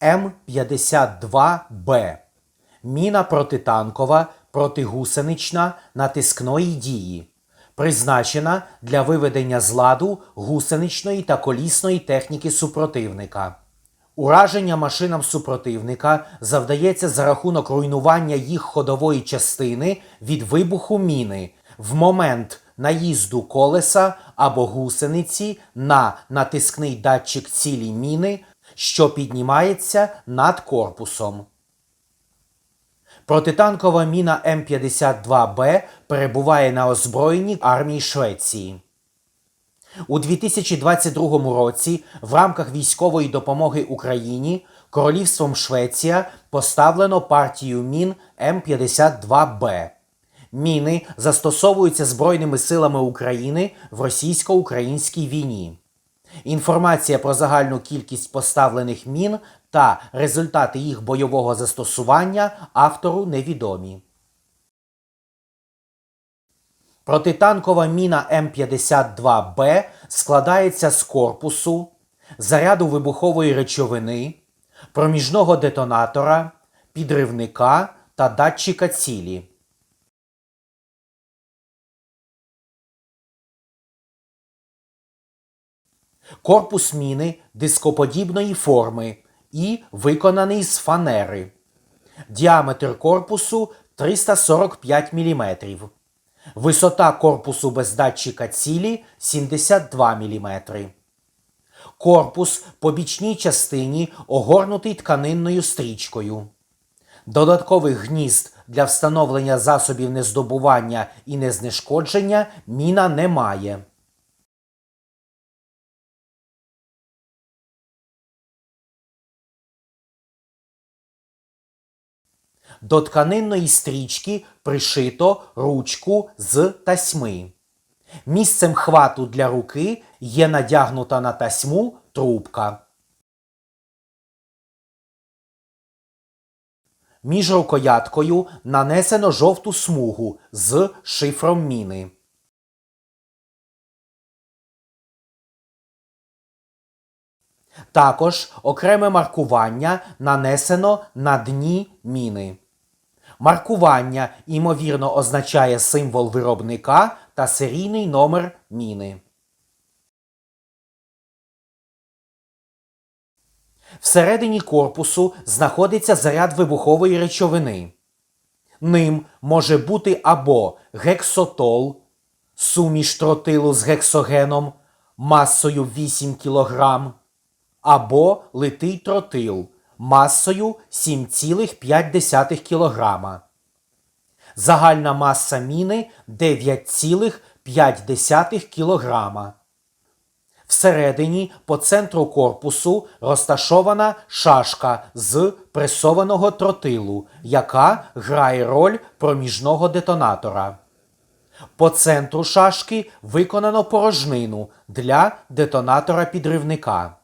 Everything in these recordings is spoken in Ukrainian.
М52Б. Міна протитанкова, протигусенична натискної дії. Призначена для виведення з ладу гусеничної та колісної техніки супротивника. Ураження машинам супротивника завдається за рахунок руйнування їх ходової частини від вибуху міни в момент наїзду колеса або гусениці на натискний датчик цілі міни, що піднімається над корпусом. Протитанкова міна М52Б перебуває на озброєнні армії Швеції. У 2022 році в рамках військової допомоги Україні Королівством Швеція поставлено партію мін М52Б. Міни застосовуються Збройними силами України в російсько-українській війні. Інформація про загальну кількість поставлених мін та результати їх бойового застосування автору невідомі. Протитанкова міна М52Б складається з корпусу, заряду вибухової речовини, проміжного детонатора, підривника та датчика цілі. Корпус міни дископодібної форми і виконаний з фанери. Діаметр корпусу 345 мм. Висота корпусу без датчика цілі 72 мм. Корпус по бічній частині огорнутий тканинною стрічкою. Додаткових гнізд для встановлення засобів нездобування і незнешкодження міна не До тканинної стрічки пришито ручку з тасьми. Місцем хвату для руки є надягнута на тасьму трубка. Між рукояткою нанесено жовту смугу з шифром міни. Також окреме маркування нанесено на дні міни. Маркування ймовірно означає символ виробника та серійний номер міни. Всередині корпусу знаходиться заряд вибухової речовини. Ним може бути або гексотол, суміш тротилу з гексогеном масою 8 кг, або литий тротил масою 7,5 кг. Загальна маса міни 9,5 кг. Всередині по центру корпусу розташована шашка з пресованого тротилу, яка грає роль проміжного детонатора. По центру шашки виконано порожнину для детонатора підривника.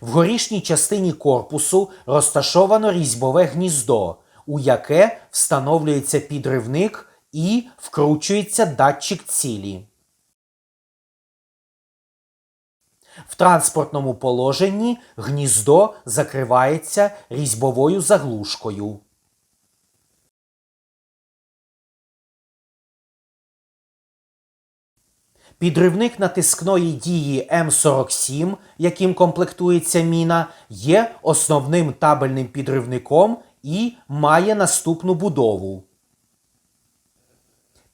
В горішній частині корпусу розташовано різьбове гніздо, у яке встановлюється підривник і вкручується датчик цілі. В транспортному положенні гніздо закривається різьбовою заглушкою. Підривник натискної дії М47, яким комплектується міна, є основним табельним підривником і має наступну будову.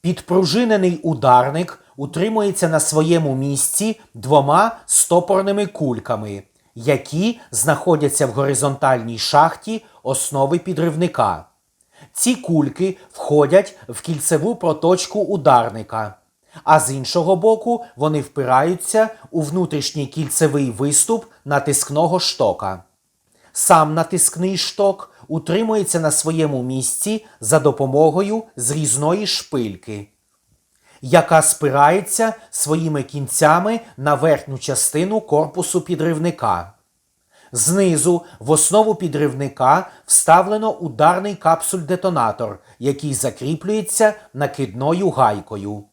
Підпружинений ударник утримується на своєму місці двома стопорними кульками, які знаходяться в горизонтальній шахті основи підривника. Ці кульки входять в кільцеву проточку ударника а з іншого боку вони впираються у внутрішній кільцевий виступ натискного штока. Сам натискний шток утримується на своєму місці за допомогою зрізної шпильки, яка спирається своїми кінцями на верхню частину корпусу підривника. Знизу в основу підривника вставлено ударний капсуль-детонатор, який закріплюється накидною гайкою.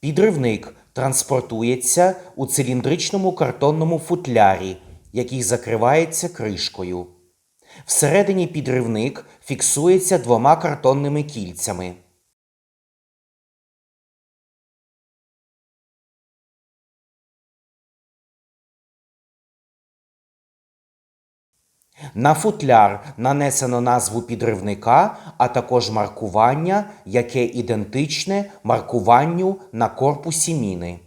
Підривник транспортується у циліндричному картонному футлярі, який закривається кришкою. Всередині підривник фіксується двома картонними кільцями. На футляр нанесено назву підривника, а також маркування, яке ідентичне маркуванню на корпусі міни.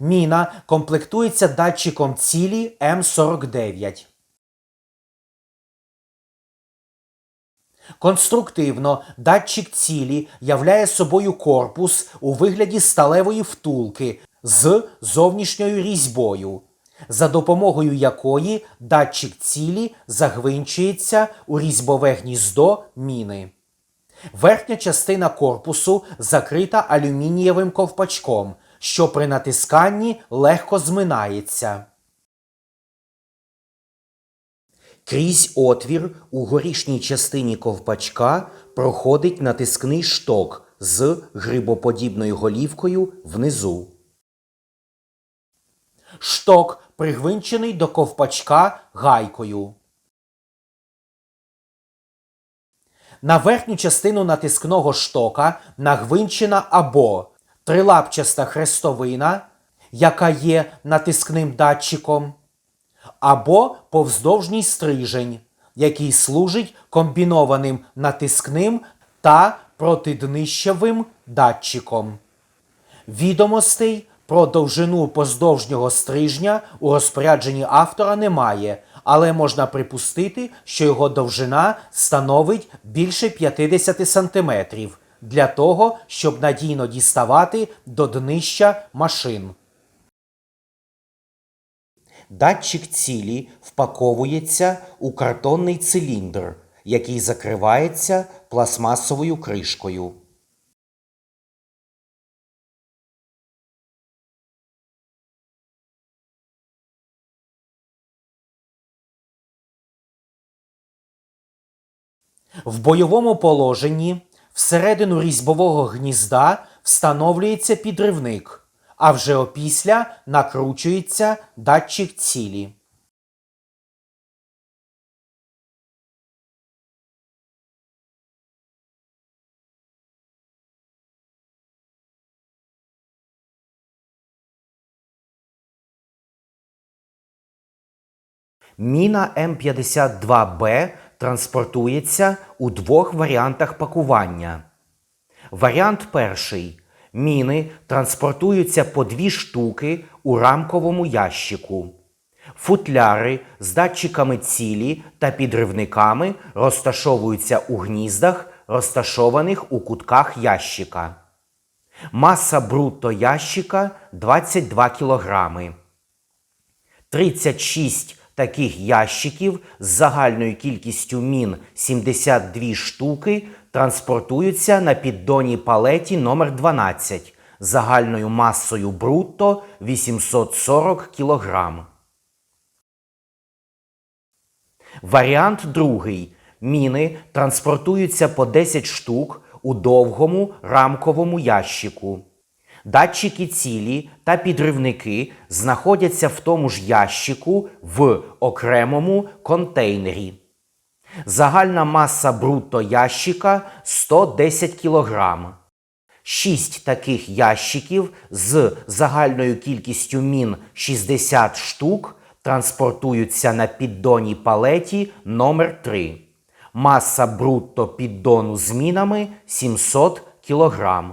Міна комплектується датчиком цілі М49. Конструктивно датчик цілі являє собою корпус у вигляді сталевої втулки з зовнішньою різьбою, за допомогою якої датчик цілі загвинчується у різьбове гніздо міни. Верхня частина корпусу закрита алюмінієвим ковпачком, що при натисканні легко зминається. Крізь отвір у горішній частині ковпачка проходить натискний шток з грибоподібною голівкою внизу. Шток пригвинчений до ковпачка гайкою. На верхню частину натискного штока нагвинчена або трилапчаста хрестовина, яка є натискним датчиком, або повздовжній стрижень, який служить комбінованим натискним та протиднищавим датчиком. Відомостей про довжину поздовжнього стрижня у розпорядженні автора немає, але можна припустити, що його довжина становить більше 50 см для того, щоб надійно діставати до днища машин. Датчик цілі впаковується у картонний циліндр, який закривається пластмасовою кришкою. В бойовому положенні всередину різьбового гнізда встановлюється підривник, а вже опісля накручується датчик цілі. Міна М52Б транспортується у двох варіантах пакування. Варіант перший. Міни транспортуються по дві штуки у рамковому ящику. Футляри з датчиками цілі та підривниками розташовуються у гніздах, розташованих у кутках ящика. Маса брутто ящика 22 кілограми. 36 таких ящиків з загальною кількістю мін 72 штуки транспортуються на піддоній палеті номер 12 загальною масою брутто 840 кг. Варіант другий. Міни транспортуються по 10 штук у довгому рамковому ящику. Датчики цілі та підривники знаходяться в тому ж ящику в окремому контейнері. Загальна маса брутто ящика 110 кг. Шість таких ящиків з загальною кількістю мін 60 штук транспортуються на піддоній палеті номер 3 Маса брутто піддону з мінами 700 кг.